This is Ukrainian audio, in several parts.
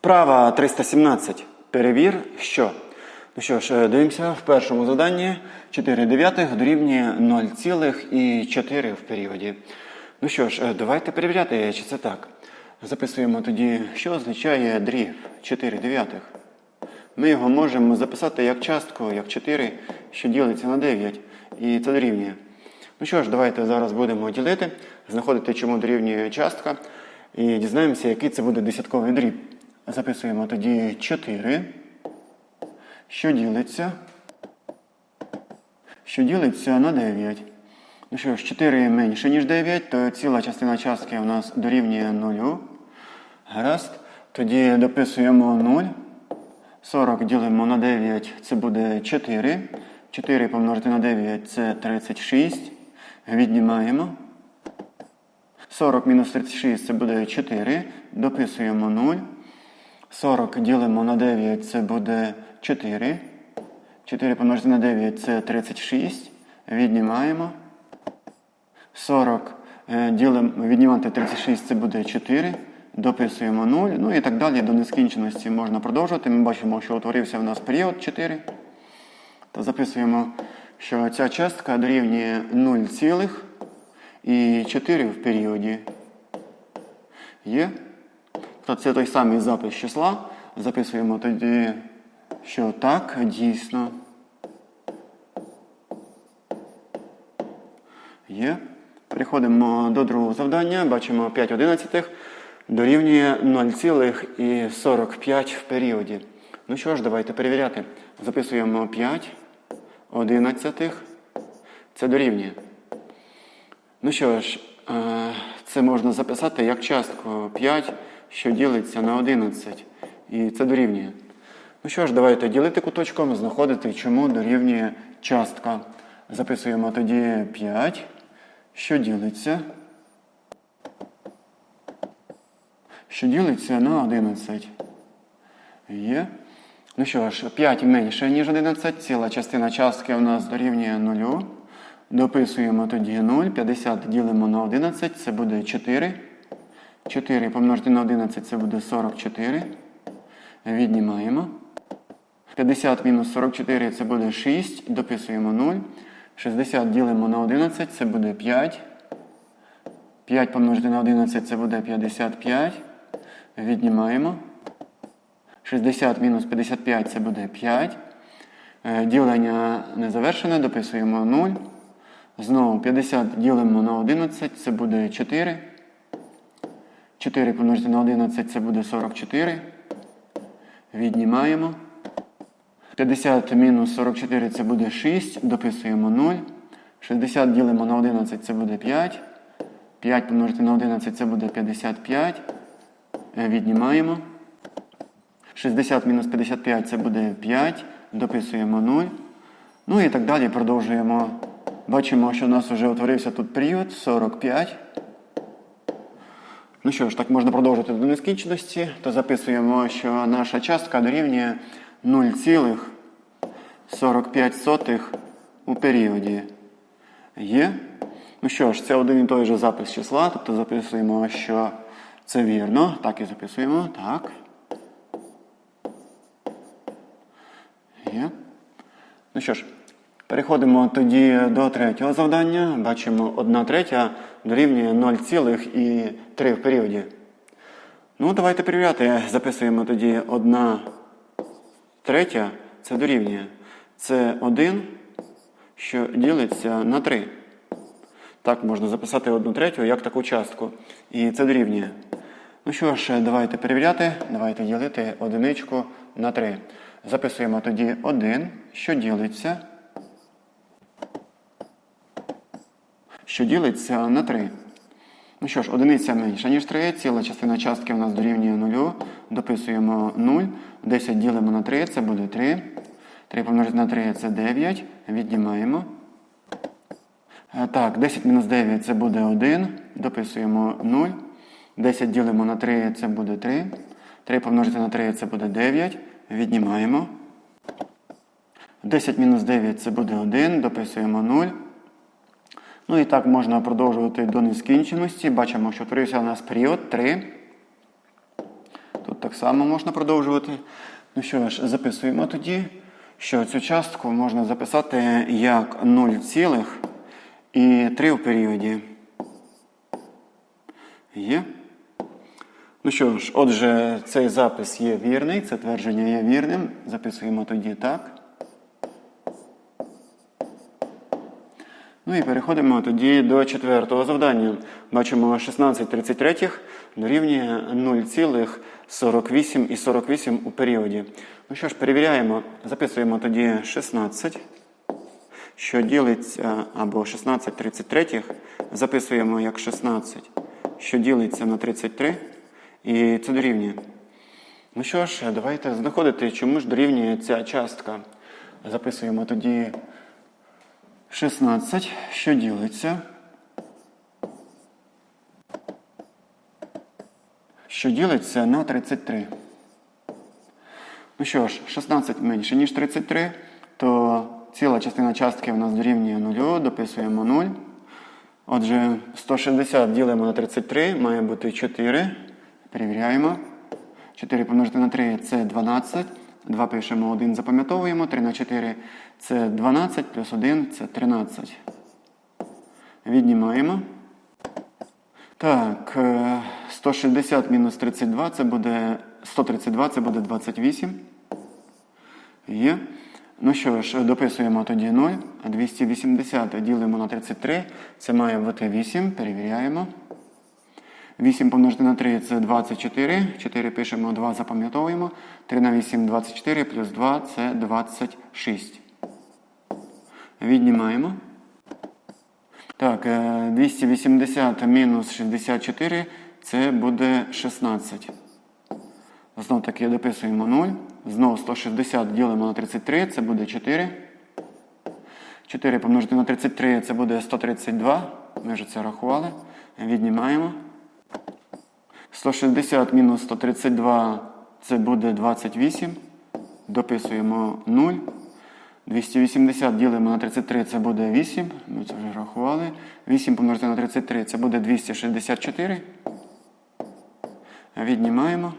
Вправа 317. Перевір, що. Ну що ж, е, дивимося в першому заданні 4 дев'ятих дорівнює 0,4 в періоді. Ну що ж, е, давайте перевіряти, чи це так. Записуємо тоді, що означає дріб 4 дев'ятих. Ми його можемо записати як частку, як 4, що ділиться на 9. І це дорівнює. Ну що ж, давайте зараз будемо ділити, знаходити, чому дорівнює частка. І дізнаємося, який це буде десятковий дріб. Записуємо тоді 4, що ділиться, що ділиться на 9. Ну що ж, 4 менше, ніж 9, то ціла частина частки у нас дорівнює 0. Гаразд. Тоді дописуємо 0. 40 ділимо на 9, це буде 4. 4 помножити на 9 це 36. Віднімаємо. 40 мінус 36 це буде 4. Дописуємо 0. 40 ділимо на 9, це буде 4. 4 помножити на 9 це 36. Віднімаємо. 40 е, ділимо, віднімати 36 це буде 4. Дописуємо 0. Ну і так далі до нескінченості можна продовжувати. Ми бачимо, що утворився в нас період 4. То записуємо, що ця частка дорівнює 0,4 в періоді. Є. То це той самий запис числа. Записуємо тоді, що так, дійсно. Є. Переходимо до другого завдання. Бачимо 5 одинадцятих дорівнює 0,45 в періоді. Ну що ж, давайте перевіряти. Записуємо 5 одинадцятих. Це дорівнює. Ну що ж, е, це можна записати як частку 5, що ділиться на 11. І це дорівнює. Ну що ж, давайте ділити куточком, знаходити, чому дорівнює частка. Записуємо тоді 5, що ділиться. Що ділиться на 11. Є. Ну що ж, 5 менше, ніж 11. Ціла частина частки у нас дорівнює 0. Дописуємо тоді 0. 50 ділимо на 11, це буде 4. 4 помножити на 11 це буде 44. Віднімаємо. 50 мінус 44 це буде 6. Дописуємо 0. 60 ділимо на 11, це буде 5. 5 помножити на 11 це буде 55. Віднімаємо. 60 мінус 55 це буде 5. Е, Ділення не завершене, дописуємо 0. Знову 50 ділимо на 11, це буде 4. 4 помножити на 11 це буде 44. Віднімаємо. 50 мінус 44 це буде 6. Дописуємо 0. 60 ділимо на 11 це буде 5. 5 помножити на 11 це буде 55. Е, Віднімаємо. 60 мінус 55 це буде 5. Дописуємо 0. Ну і так далі продовжуємо. Бачимо, що у нас вже утворився тут період 45. Ну що ж, так можна продовжити до нескінченості. То записуємо, що наша частка дорівнює 0,45 у періоді. Є. Ну що ж, це один і той же запис числа, тобто записуємо, що це вірно. Так і записуємо. Так. Є. Ну що ж, переходимо тоді до третього завдання. Бачимо 1 третя дорівнює 0,3 в періоді. Ну, давайте перевіряти. Записуємо тоді 1 третя, це дорівнює. Це 1, що ділиться на 3. Так, можна записати 1 третю як таку частку. І це дорівнює. Ну що ж, давайте перевіряти. Давайте ділити одиничку на 3. Записуємо тоді 1, що ділиться. Що ділиться на 3. Ну що ж, одиниця менша, ніж 3. Ціла частина частки у нас дорівнює 0. Дописуємо 0. 10 ділимо на 3, це буде 3. 3 помножити на 3 це 9. Віднімаємо. Е, Так, 10 мінус 9 це буде 1. Дописуємо 0. 10 ділимо на 3, це буде 3. 3 помножити на 3 це буде 9. Віднімаємо. 10 мінус 9 це буде 1. Дописуємо 0. Ну і так можна продовжувати до нескінченості. Бачимо, що утворився у нас період 3. Тут так само можна продовжувати. Ну що ж, записуємо тоді, що цю частку можна записати як 0 цілих і 3 в періоді. Є. Ну що ж, отже, цей запис є вірний, це твердження є вірним. Записуємо тоді так. Ну і переходимо тоді до четвертого завдання. Бачимо 16,33 дорівнює 0,48 і 48 у періоді. Ну що ж, перевіряємо, записуємо тоді 16, що ділиться, або 16,33, записуємо як 16, що ділиться на 33, і це дорівнює. Ну що ж, давайте знаходити, чому ж дорівнює ця частка. Записуємо тоді 16, що ділиться. Що ділиться на 33. Ну що ж, 16 менше, ніж 33, то ціла частина частки в нас дорівнює 0, дописуємо 0. Отже, 160 ділимо на 33, має бути 4. Перевіряємо. 4 помножити на 3 це 12. 2 пишемо, 1 запам'ятовуємо. 3 на 4 це 12, плюс 1 це 13. Віднімаємо. Так, е, 160 мінус 32 це буде 132 це буде 28. Є. Ну що ж, дописуємо тоді 0, а 280 ділимо на 33, це має бути 8, перевіряємо. 8 помножити на 3 це 24. 4 пишемо, 2 запам'ятовуємо. 3 на 8 24, плюс 2 це 26. Віднімаємо. Так, е, 280 мінус 64 це буде 16. Знов таки дописуємо 0. Знову 160 ділимо на 33, це буде 4. 4 помножити на 33 це буде 132. Ми вже це рахували. Віднімаємо. 160 мінус 132 це буде 28. Дописуємо 0. 280 ділимо на 33, це буде 8. Ми це вже рахували. 8 помножити на 33 це буде 264. Віднімаємо.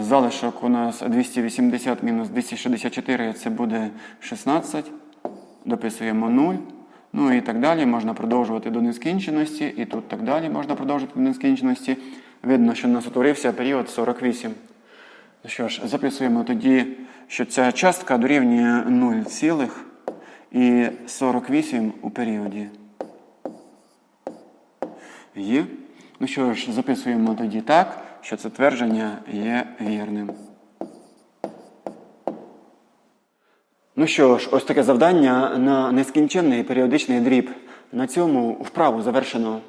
Залишок у нас 280 мінус 264 це буде 16. Дописуємо 0. Ну і так далі. Можна продовжувати до нескінченості. І тут так далі можна продовжувати до нескінченості. Видно, що у нас утворився період 48. Ну що ж, записуємо тоді, що ця частка дорівнює 0 цілих і 48 у періоді. Є. Ну що ж, записуємо тоді так, що це твердження є вірним. Ну що ж, ось таке завдання на нескінченний періодичний дріб. На цьому вправу завершено.